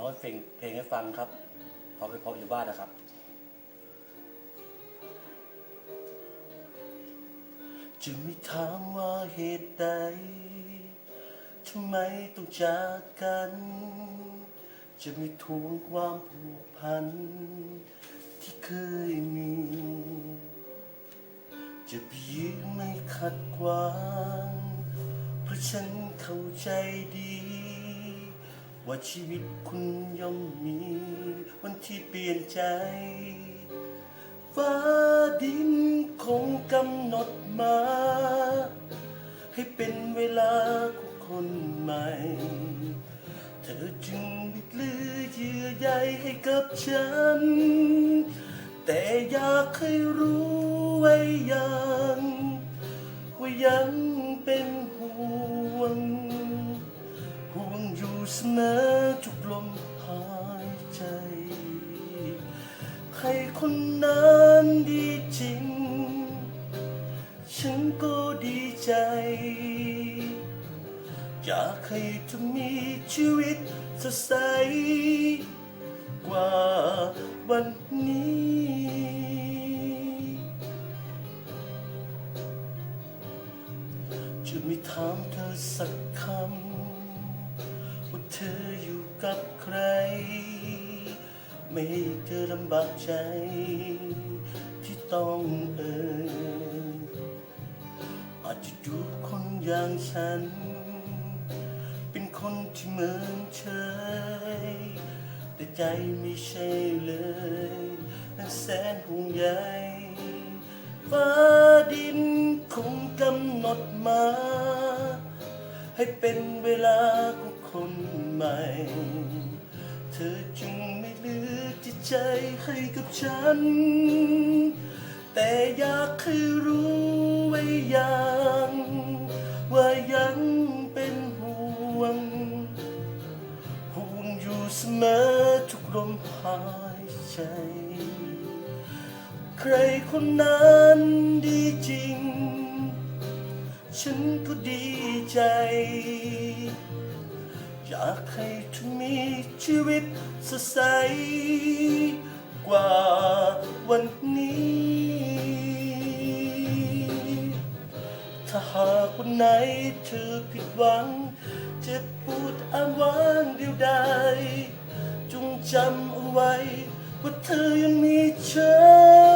ร้องเพลงเพลงให้ฟังครับพอไปพออยู่บ้านนะครับจะไม่ถามว่าเหตุใดทำไมต้องจากกัน จะไม่ทวงความผูกพัน ที่เคยมี จะไปยื้อไม่ขัดขวางเพราะฉันเข้าใจดี ว่าชีวิตคุณย่อมมีวันที่เปลี่ยนใจ ฟ้าดินคงกำหนดมา ให้เป็นเวลาของคนใหม่ เธอจึงไม่ลือเยื่อใยให้กับฉัน แต่อยากให้รู้ไว้ยัง ว่ายังเป็นห่วง อยู่เสมอทุกลมหายใจ ใครคนนั้นดีจริง ฉันก็ดีใจ อยากให้เธอมีชีวิตสดใส กว่าวันนี้จะไม่ถามเธอสักคำ เธออยู่กับใคร ไม่ให้เธอลำบากใจ ที่ต้องเอ่ยอาจจะดูคนอย่างฉัน เป็นคนที่เหมือนเฉยแต่ใจไม่ใช่เลยนั้นแสนห่วงใยฟ้าดินคงกำหนดมา ให้เป็นเวลาของคนใหม่ เธอจึงไม่เหลือจิตใจให้กับฉัน แต่อยากให้รู้ไว้อยังว่ายังเป็นห่วง ห่วงอยู่เสมอทุกลมหายใจ ใครคนนั้นดีจริง ฉันก็ดีใจ อยากให้เธอมีชีวิตสดใส กว่าวันนี้ ถ้าหากวันไหนเธอผิดหวัง เจ็บปวดอ้างว้างเดียวดายจงจำเอาไว้ ว่าเธอยังมีฉัน